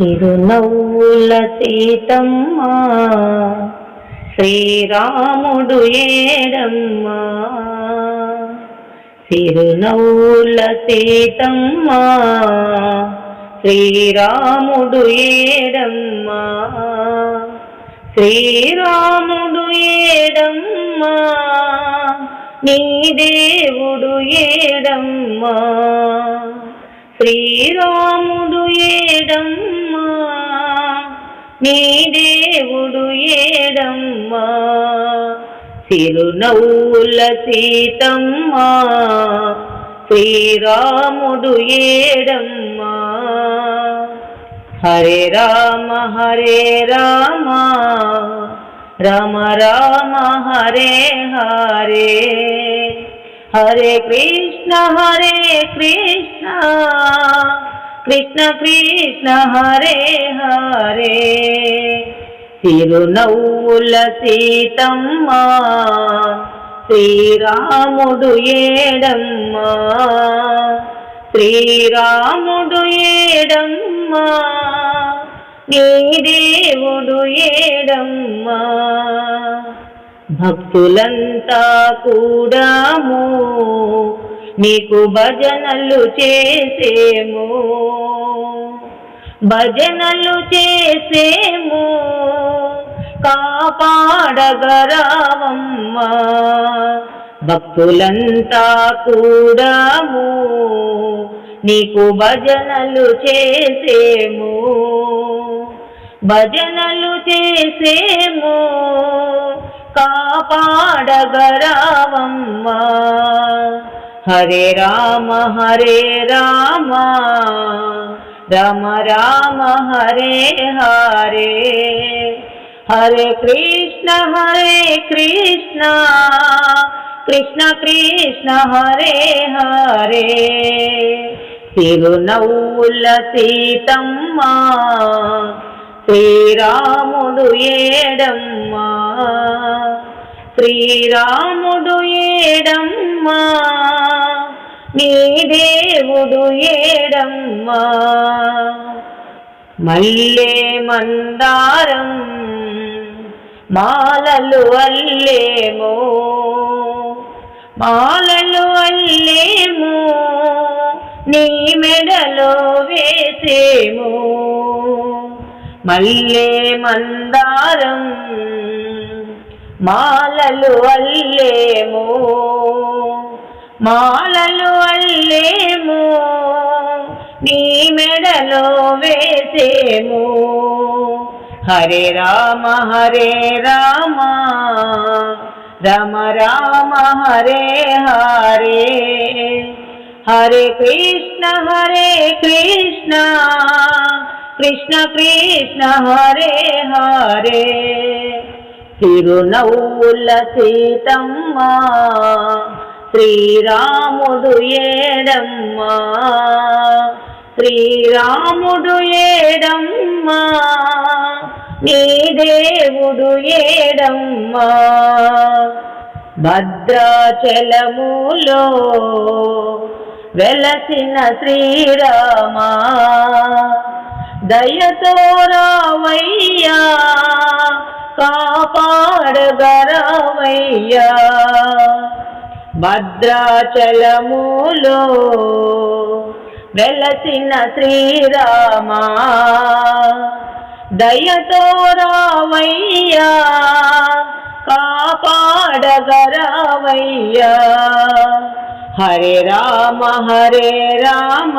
చిరునవ్వుల సీతమ్మ శ్రీరాముడు ఏడమ్మ. చిరునవ్వుల సీతమ్మ శ్రీరాముడు ఏడమ్మ. శ్రీరాముడు ఏడమ్మా నీ దేవుడు ఏడమ్మా. శ్రీరాముడు ఏడమ్మా నీ దేవుడు ఏడమ్మా. చిరునవ్వుల సీతమ్మా శ్రీరాముడు ఏడమ్మా. హరే రామ హరే రామ రామ రామ హరే హరే. హరే కృష్ణ హరే కృష్ణ. కృష్ణ కృష్ణ హరే హరే. తిరునవ్వుల సీతమ్మ శ్రీరాముడు ఏడమ్మ. శ్రీరాముడు ఏడమ్మ నీ దేవుడు ఏడమ్మ. భక్తులంతా కూడాము. నీకు భజనలు చేసేము. భజనలు చేసేము. కాపాడగరావమ్మా భక్తులంతా కూడాము. నీకు భజనలు చేసేము. భజనలు చేసేము. కాపాడగరావమ్మా. హరే రామ హరే రామ. రామ రామ హరే హరే. హరే కృష్ణ హరే కృష్ణ. కృష్ణ కృష్ణ హరే హరే. తిరునవ్వుల సీతమ్మ. శ్రీరాముడు ఏడమ్మా. శ్రీరాముడు ఏడమ్మా. నీ దేవుడు ఏడమ్మా. మల్లే మందారం మాలలు అల్లేమో. మాలలు అల్లేమో. నీ మెడలో వేసేమో. మల్లే మందారం మాలలు అల్లేమో మాలలు అల్లేమో నీ మెడలో వేసేము. హరే రామ హరే రామ రామ రామ హరే హరే. హరే కృష్ణ హరే కృష్ణ కృష్ణ కృష్ణ హరే హరే. తిరునవ్వుల సీతమ్మ శ్రీరాముడు ఏడమ్మ శ్రీరాముడు ఏడమ్మ నీ దేవుడు ఏడమ్మా. భద్రాచలములో వెలసిన శ్రీరామా దయతో రావయ్యా కాపాడగరావయ్యా. భద్రాచలములో వెలసిన శ్రీరామా దయతో రావయ్యా కాపాడగరావయ్యా. హరే రామ హరే రామ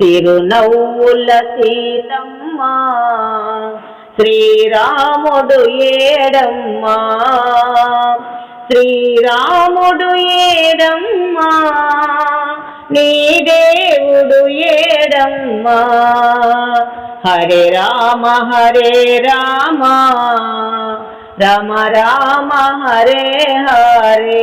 తిరునవ్వుల సీతమ్మ శ్రీరాముడు ఏడమ్మా శ్రీరాముడు ఏడమ్మా నీ దేవుడు ఏడమ్మా. హరే రామ హరే రామ రామ రామ హరే హరే.